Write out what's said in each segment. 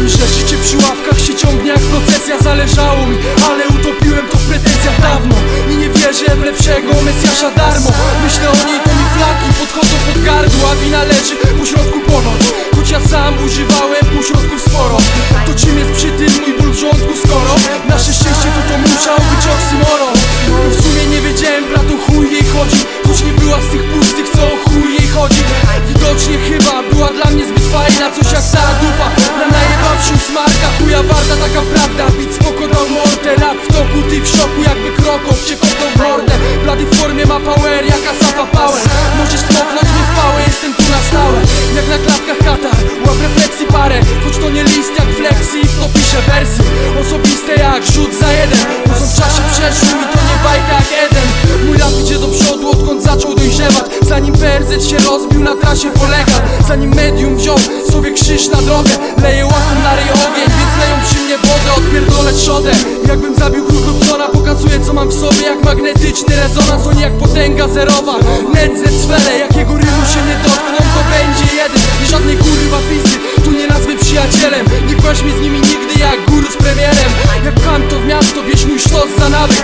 mi, że życie przy ławkach się ciągnie jak procesja. Zależało mi, ale utopiłem to w pretensjach dawno. I nie wierzę w lepszego Mesjasza darmo. Myślę o niej, to mi flaki podchodzą pod gardło A wina leży po środku ponoć Choć ja sam używałem półśrodków sporo. To czym jest fajna Coś jak ta dupa. Na najebawszy smarka Chuja warta taka prawda. Bit spoko dał mordę Rap w toku, ty w szoku jakby krokow Cię kopnął w mordę Blady w formie ma power jaka safa power. Możesz smoknąć mnie w pałę Jestem tu na stałe. Jak na klatkach katar Łap refleksji parę. Choć to nie list jak flexi To piszę wersy. Osobiste jak rzut za jeden. Bo są w czasie przeszłym PRZ się rozbił na trasie polega. Zanim medium wziął sobie krzyż na drogę Leję łaką na ryj ogień Więc leją przy mnie wodę Odpierdolę trzodę. Jakbym zabił Krugupsona Pokazuję co mam w sobie jak magnetyczny rezonans Oni jak potęga zerowa. NZ sferę Jakiego rymu się nie dotkną to będzie jeden. I żadnej kurwa pizdy Tu nie nazwę przyjacielem. Nie kłaś mnie z nimi nigdy jak guru z premierem. Jak pcham to w miasto Bierz mój sztos za nawyk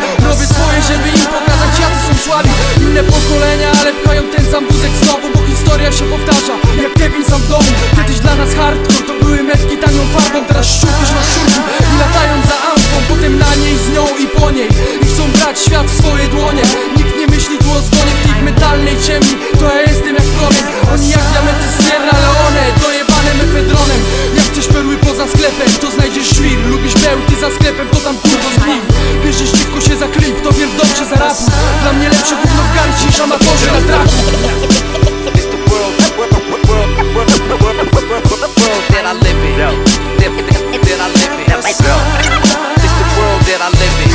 historia się powtarza Jak Kevin sam w domu. Kiedyś dla nas hardcore to były metki tanią farbą. Teraz szczupisz na szczurki i latają za amfą Potem na niej z nią i po niej. I chcą brać świat w swoje dłonie. Nikt nie myśli tu o zgonie w tej metalnej ciemni. To ja jestem jak promień Oni jak diamenty z Sierra Leone Dojebane mefedronem. Jak chcesz perły poza sklepem to znajdziesz świr. Lubisz bełty za sklepem to tam kurwo zgnij Bierzesz dziwko się za klip to wiem dobrze za Dla mnie lepsze gówno w garści niż amatorzy na traku I live it. Yo, it's the world that I live in.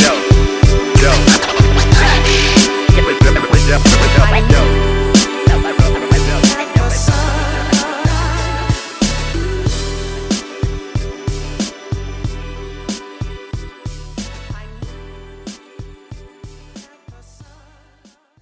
Yo, yo. Yo, yo.